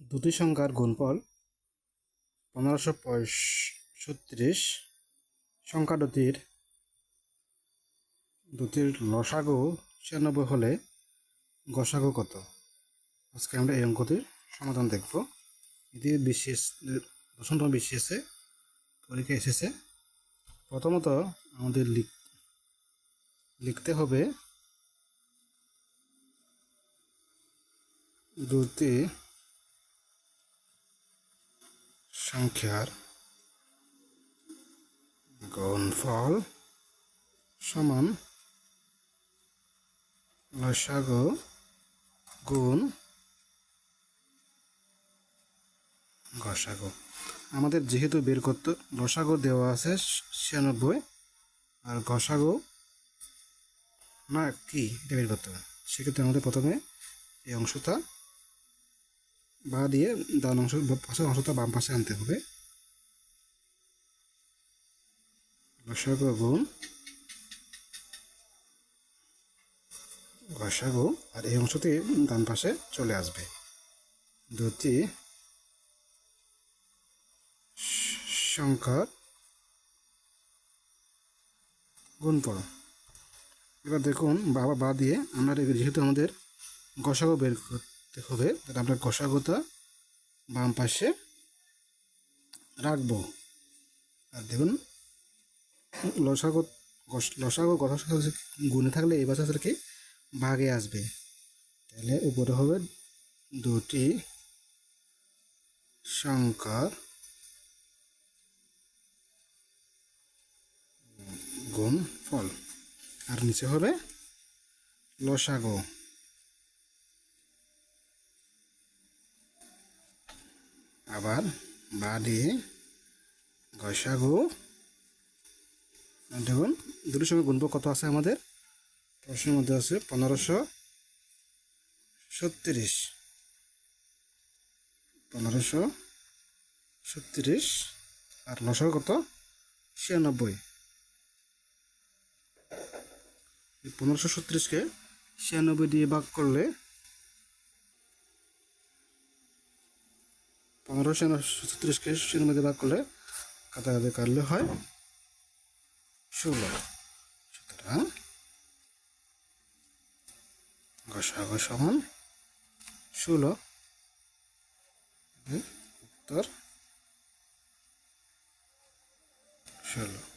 দুটি সংখ্যার গুণফল পনেরোশো পঁয়ষট্রিশ সংখ্যা দুটির দুটির লসাগু ছিয়ানব্বই হলে গসাগু কত? আজকে আমরা এই অঙ্কটির সমাধান দেখব। এটি বিশেষ, দশমতম বিশেষে পরীক্ষা এসেছে। প্রথমত আমাদের লিখ, লিখতে হবে দুটি সংখ্যার গুণফল সমান লসাগু গুণ গসাগু আমাদের যেহেতু বের করতে লসাগু দেওয়া আছে ছিয়ানব্বই, আর গসাগু না কি এটা বের করতে হবে? সেক্ষেত্রে আমাদের প্রথমে এই অংশটা বা দিয়ে ডান অংশ, পাশের অংশটা বাম পাশে আনতে হবে। লসাগু গুণ গসাগু আর এই অংশটি ডান পাশে চলে আসবে। দুটি সংখ্যার গুণফল এবার দেখুন বাবা বা দিয়ে আমরা যেহেতু আমাদের গসাগু বের হবে। আমরা গসাগুটা বাম পাশে রাখব। আর দেখুন, লসাগু গস- লসাগু সাথে গুণে থাকলে এই বাসা কি ভাগে আসবে। তাহলে উপরে হবে দুটি সংখ্যার গুণ ফল আর নিচে হবে লসাগু। আবার বা দিয়ে গসাগু দেখুন, দুটোর সঙ্গে গুণব কত আছে আমাদের? প্রশ্নের মধ্যে আছে পনেরোশো ছত্রিশ। পনেরোশো ছত্রিশ আর নশো কত? ছিয়ানব্বই। পনেরোশো ছত্রিশকে ছিয়ানব্বই দিয়ে ভাগ করলে পনেরোশো ছত্রিশকে ছিয়ানব্বই সিনেমা ভাগ করলে কাটাকাটি কাটলে হয় ষোলো। সুতরাং গসাগু সমান ষোলো। উত্তর ষোলো।